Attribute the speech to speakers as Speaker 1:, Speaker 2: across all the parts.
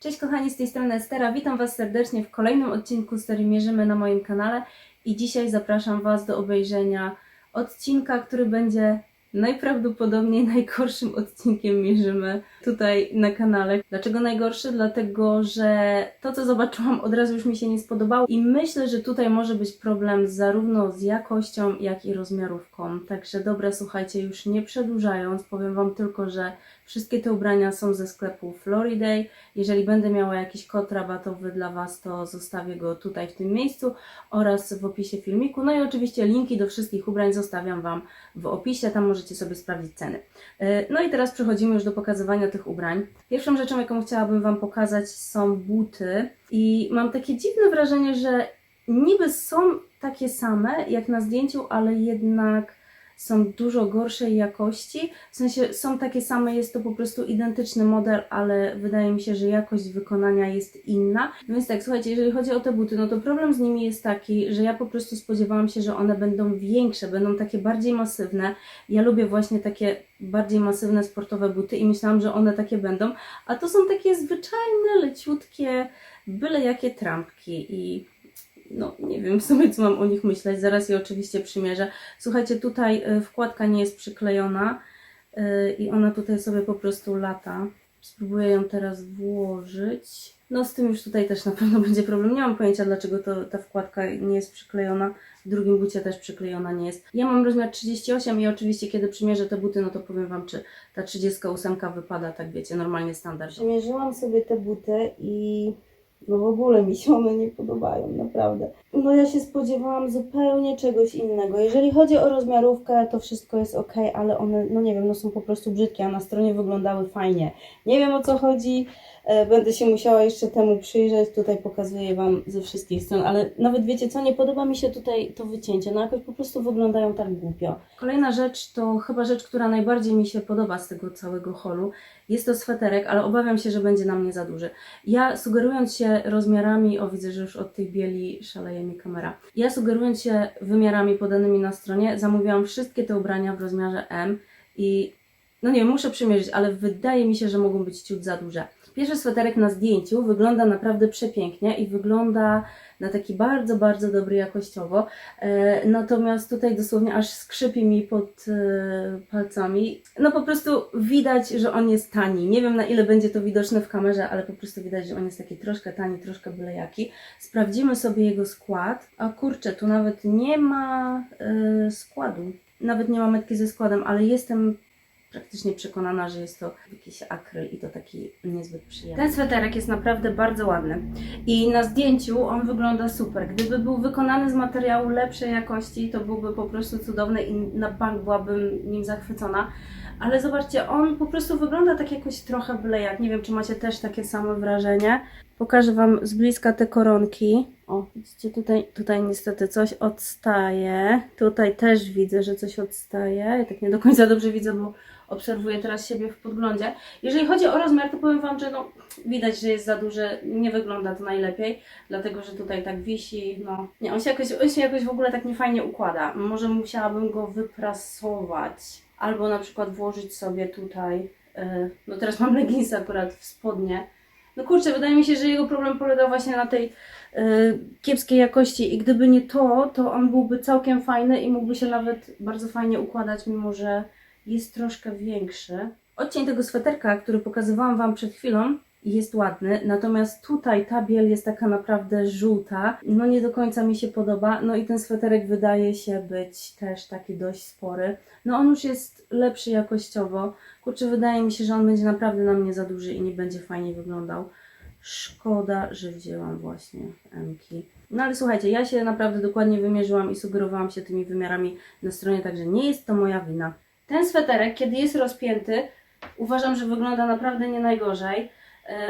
Speaker 1: Cześć kochani, z tej strony Estera. Witam Was serdecznie w kolejnym odcinku serii Mierzymy na moim kanale. I dzisiaj zapraszam Was do obejrzenia odcinka, który będzie najprawdopodobniej najgorszym odcinkiem Mierzymy tutaj na kanale. Dlaczego najgorszy? Dlatego, że to co zobaczyłam od razu już mi się nie spodobało i myślę, że tutaj może być problem zarówno z jakością, jak i rozmiarówką. Także dobra, słuchajcie, już nie przedłużając, powiem Wam tylko, że Wszystkie te ubrania są ze sklepu Floriday. Jeżeli będę miała jakiś kod rabatowy dla Was, to zostawię go tutaj w tym miejscu oraz w opisie filmiku. No i oczywiście linki do wszystkich ubrań zostawiam Wam w opisie, tam możecie sobie sprawdzić ceny. Yy, No i teraz przechodzimy już do pokazywania tych ubrań. Pierwszą rzeczą, jaką chciałabym Wam pokazać są buty i mam takie dziwne wrażenie, że niby są takie same jak na zdjęciu, ale jednak są dużo gorszej jakości. W sensie są takie same, jest to po prostu identyczny model, ale wydaje mi się, że jakość wykonania jest inna. Więc tak, słuchajcie, jeżeli chodzi o te buty, no to problem z nimi jest taki, że ja po prostu spodziewałam się, że one będą większe, będą takie bardziej masywne. Ja lubię właśnie takie bardziej masywne sportowe buty i myślałam, że one takie będą, a to są takie zwyczajne, leciutkie, byle jakie trampki i no nie wiem w sumie co mam o nich myśleć, zaraz je oczywiście przymierzę. Słuchajcie, tutaj y, wkładka nie jest przyklejona y, i ona tutaj sobie po prostu lata. Spróbuję ją teraz włożyć. No z tym już tutaj też na pewno będzie problem. Nie mam pojęcia dlaczego to, ta wkładka nie jest przyklejona. W drugim bucie też przyklejona nie jest. Ja mam rozmiar 38 i oczywiście kiedy przymierzę te buty, no to powiem Wam, czy ta 38 wypada, tak wiecie, normalnie standard. Przymierzyłam sobie te buty i no w ogóle mi się one nie podobają, naprawdę. No ja się spodziewałam zupełnie czegoś innego. Jeżeli chodzi o rozmiarówkę, to wszystko jest ok, ale one, no nie wiem, no są po prostu brzydkie, a na stronie wyglądały fajnie. Nie wiem o co chodzi, e, będę się musiała jeszcze temu przyjrzeć. Tutaj pokazuję Wam ze wszystkich stron, ale nawet wiecie co, nie podoba mi się tutaj to wycięcie. No jakoś po prostu wyglądają tak głupio. Kolejna rzecz to chyba rzecz, która najbardziej mi się podoba z tego całego holu. Jest to sweterek, ale obawiam się, że będzie na mnie za duży. Ja sugerując się rozmiarami, o widzę, że już od tej bieli szaleje mi kamera. Ja sugerując się wymiarami podanymi na stronie, zamówiłam wszystkie te ubrania w rozmiarze M i no nie muszę przymierzyć, ale wydaje mi się, że mogą być ciut za duże. Pierwszy sweterek na zdjęciu wygląda naprawdę przepięknie i wygląda na taki bardzo, bardzo dobry jakościowo. E, natomiast tutaj dosłownie aż skrzypi mi pod e, palcami. No po prostu widać, że on jest tani. Nie wiem na ile będzie to widoczne w kamerze, ale po prostu widać, że on jest taki troszkę tani, troszkę byle jaki. Sprawdzimy sobie jego skład. A kurczę, tu nawet nie ma e, składu. Nawet nie ma metki ze składem, ale jestem praktycznie przekonana, że jest to jakiś akryl i to taki niezbyt przyjemny. Ten sweterek jest naprawdę bardzo ładny i na zdjęciu on wygląda super. Gdyby był wykonany z materiału lepszej jakości, to byłby po prostu cudowny i na bank byłabym nim zachwycona. Ale zobaczcie, on po prostu wygląda tak jakoś trochę byle jak. Nie wiem, czy macie też takie samo wrażenie. Pokażę Wam z bliska te koronki. O, widzicie, tutaj, tutaj niestety coś odstaje. Tutaj też widzę, że coś odstaje. Ja tak nie do końca dobrze widzę, bo obserwuję teraz siebie w podglądzie. Jeżeli chodzi o rozmiar, to powiem Wam, że no, widać, że jest za duży. Nie wygląda to najlepiej, dlatego że tutaj tak wisi. No, nie, on się jakoś, on się jakoś w ogóle tak niefajnie układa. Może musiałabym go wyprasować. Albo na przykład włożyć sobie tutaj. Yy, no teraz mam leginsy akurat w spodnie. No kurczę, wydaje mi się, że jego problem polegał właśnie na tej y, kiepskiej jakości i gdyby nie to, to on byłby całkiem fajny i mógłby się nawet bardzo fajnie układać, mimo że jest troszkę większy. Odcień tego sweterka, który pokazywałam Wam przed chwilą, jest ładny, natomiast tutaj ta biel jest taka naprawdę żółta, no nie do końca mi się podoba, no i ten sweterek wydaje się być też taki dość spory. No on już jest lepszy jakościowo, kurczę wydaje mi się, że on będzie naprawdę na mnie za duży i nie będzie fajnie wyglądał. Szkoda, że wzięłam właśnie Mki. No ale słuchajcie, ja się naprawdę dokładnie wymierzyłam i sugerowałam się tymi wymiarami na stronie, także nie jest to moja wina. Ten sweterek, kiedy jest rozpięty, uważam, że wygląda naprawdę nie najgorzej,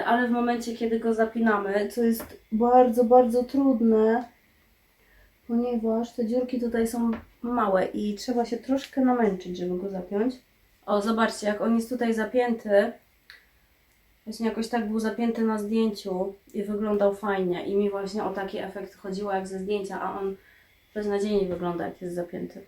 Speaker 1: ale w momencie, kiedy go zapinamy, co jest bardzo, bardzo trudne, ponieważ te dziurki tutaj są małe i trzeba się troszkę namęczyć, żeby go zapiąć. O, zobaczcie, jak on jest tutaj zapięty, Właśnie jakoś tak był zapięty na zdjęciu i wyglądał fajnie i mi właśnie o taki efekt chodziło jak ze zdjęcia, a on beznadziejnie wygląda jak jest zapięty.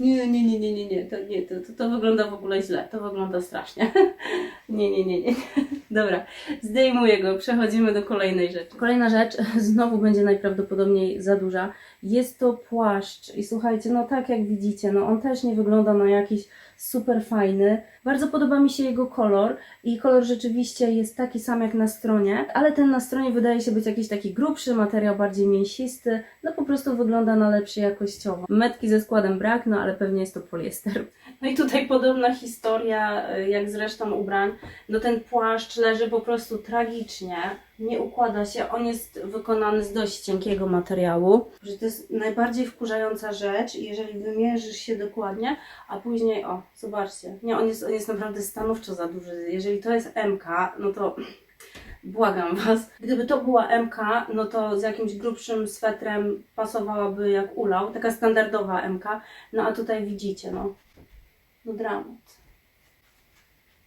Speaker 1: Nie, nie, nie, nie, nie, nie, to, nie to, to, to wygląda w ogóle źle, to wygląda strasznie. nie, nie, nie, nie. Dobra, zdejmuję go, przechodzimy do kolejnej rzeczy. Kolejna rzecz, znowu będzie najprawdopodobniej za duża. Jest to płaszcz i słuchajcie, no tak jak widzicie, no on też nie wygląda na jakiś super fajny. Bardzo podoba mi się jego kolor i kolor rzeczywiście jest taki sam jak na stronie, ale ten na stronie wydaje się być jakiś taki grubszy, materiał bardziej mięsisty, no po prostu wygląda na lepszy jakościowo. Metki ze składem brak, no ale pewnie jest to poliester. No i tutaj podobna historia y, jak z resztą ubrań. No ten płaszcz leży po prostu tragicznie, nie układa się, on jest wykonany z dość cienkiego materiału. Że to jest najbardziej wkurzająca rzecz, jeżeli wymierzysz się dokładnie, a później, o, zobaczcie, nie, on jest, on jest naprawdę stanowczo za duży. Jeżeli to jest MK, no to błagam Was, gdyby to była MK, no to z jakimś grubszym swetrem pasowałaby jak ulał, taka standardowa MK, no a tutaj widzicie, no, no dramat.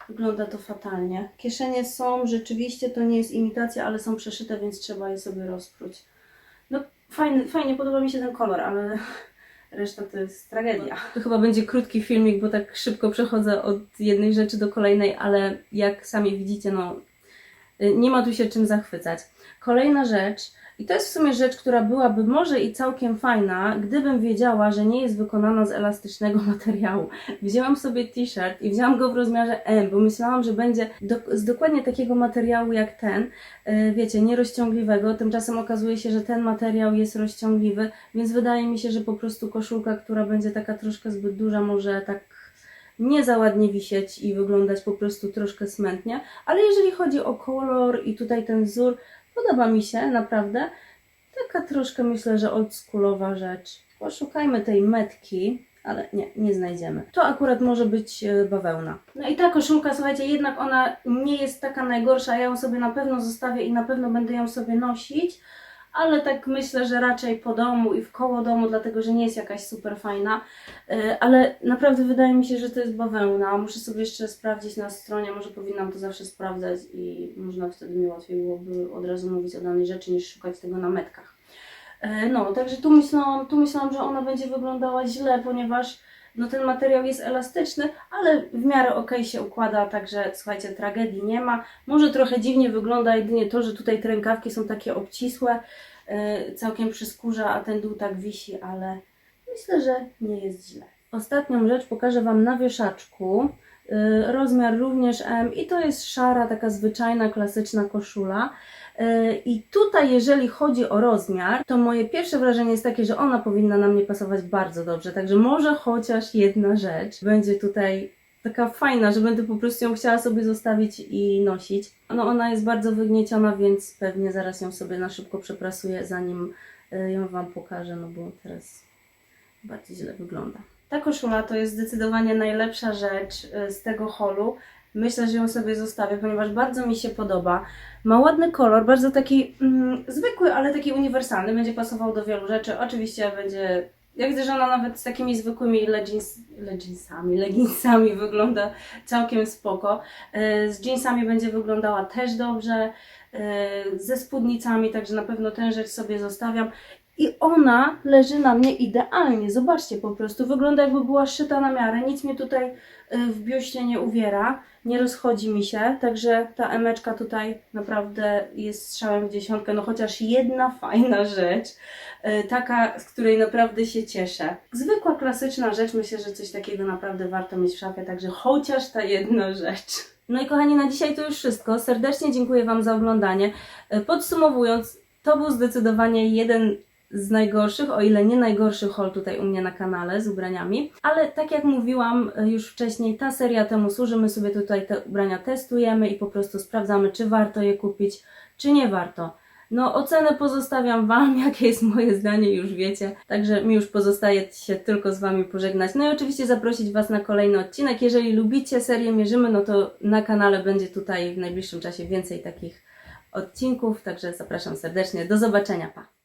Speaker 1: Wygląda to fatalnie. Kieszenie są, rzeczywiście to nie jest imitacja, ale są przeszyte, więc trzeba je sobie rozpróć. No fajny, fajnie, podoba mi się ten kolor, ale reszta to jest tragedia. To chyba będzie krótki filmik, bo tak szybko przechodzę od jednej rzeczy do kolejnej, ale jak sami widzicie, no y, nie ma tu się czym zachwycać. Kolejna rzecz, i to jest w sumie rzecz, która byłaby może i całkiem fajna, gdybym wiedziała, że nie jest wykonana z elastycznego materiału. Wzięłam sobie t-shirt i wzięłam go w rozmiarze M, bo myślałam, że będzie do, z dokładnie takiego materiału jak ten, yy, wiecie, nierozciągliwego. Tymczasem okazuje się, że ten materiał jest rozciągliwy, więc wydaje mi się, że po prostu koszulka, która będzie taka troszkę zbyt duża, może tak nie za ładnie wisieć i wyglądać po prostu troszkę smętnie, ale jeżeli chodzi o kolor i tutaj ten wzór, podoba mi się naprawdę. Taka troszkę myślę, że oldschoolowa rzecz. Poszukajmy tej metki, ale nie, nie znajdziemy. To akurat może być e, bawełna. No i ta koszulka, słuchajcie, jednak ona nie jest taka najgorsza. Ja ją sobie na pewno zostawię i na pewno będę ją sobie nosić ale tak myślę, że raczej po domu i w koło domu, dlatego że nie jest jakaś super fajna. Yy, Ale naprawdę wydaje mi się, że to jest bawełna. Muszę sobie jeszcze sprawdzić na stronie, może powinnam to zawsze sprawdzać i można wtedy mi łatwiej byłoby od razu mówić o danej rzeczy niż szukać tego na metkach. Yy, No, także tu myślałam, tu myślałam, że ona będzie wyglądała źle, ponieważ no ten materiał jest elastyczny, ale w miarę ok się układa, także słuchajcie, tragedii nie ma. Może trochę dziwnie wygląda jedynie to, że tutaj te rękawki są takie obcisłe, yy, całkiem przy skórze, a ten dół tak wisi, ale myślę, że nie jest źle. Ostatnią rzecz pokażę Wam na wieszaczku. Yy, rozmiar również M i to jest szara, taka zwyczajna, klasyczna koszula. Yy, I tutaj, jeżeli chodzi o rozmiar, to moje pierwsze wrażenie jest takie, że ona powinna na mnie pasować bardzo dobrze. Także może chociaż jedna rzecz będzie tutaj taka fajna, że będę po prostu ją chciała sobie zostawić i nosić. No ona jest bardzo wygnieciona, więc pewnie zaraz ją sobie na szybko przeprasuję, zanim yy, ją Wam pokażę, no bo teraz bardzo źle wygląda. Ta koszula to jest zdecydowanie najlepsza rzecz y, z tego holu. Myślę, że ją sobie zostawię, ponieważ bardzo mi się podoba. Ma ładny kolor, bardzo taki mm, zwykły, ale taki uniwersalny. Będzie pasował do wielu rzeczy. Oczywiście będzie, jak widzę, że ona nawet z takimi zwykłymi leggings, leggingsami, leginsami wygląda całkiem spoko. Y, Z jeansami będzie wyglądała też dobrze. y, Ze spódnicami, także na pewno tę rzecz sobie zostawiam. I ona leży na mnie idealnie. Zobaczcie po prostu. Wygląda jakby była szyta na miarę. Nic mnie tutaj y, w biuście nie uwiera. Nie rozchodzi mi się. Także ta emeczka tutaj naprawdę jest strzałem w dziesiątkę. No chociaż jedna fajna rzecz. y, Taka, z której naprawdę się cieszę. Zwykła, klasyczna rzecz. Myślę, że coś takiego naprawdę warto mieć w szafie. Także chociaż ta jedna rzecz. No i kochani, na dzisiaj to już wszystko. Serdecznie dziękuję Wam za oglądanie. Y, Podsumowując, to był zdecydowanie jeden z najgorszych, o ile nie najgorszy haul tutaj u mnie na kanale z ubraniami. Ale tak jak mówiłam e, już wcześniej, ta seria temu służy. My sobie tutaj te ubrania testujemy i po prostu sprawdzamy, czy warto je kupić, czy nie warto. No, ocenę pozostawiam Wam, jakie jest moje zdanie, już wiecie. Także mi już pozostaje się tylko z Wami pożegnać. No i oczywiście zaprosić Was na kolejny odcinek. Jeżeli lubicie serię Mierzymy, no to na kanale będzie tutaj w najbliższym czasie więcej takich odcinków. Także zapraszam serdecznie. Do zobaczenia. Pa!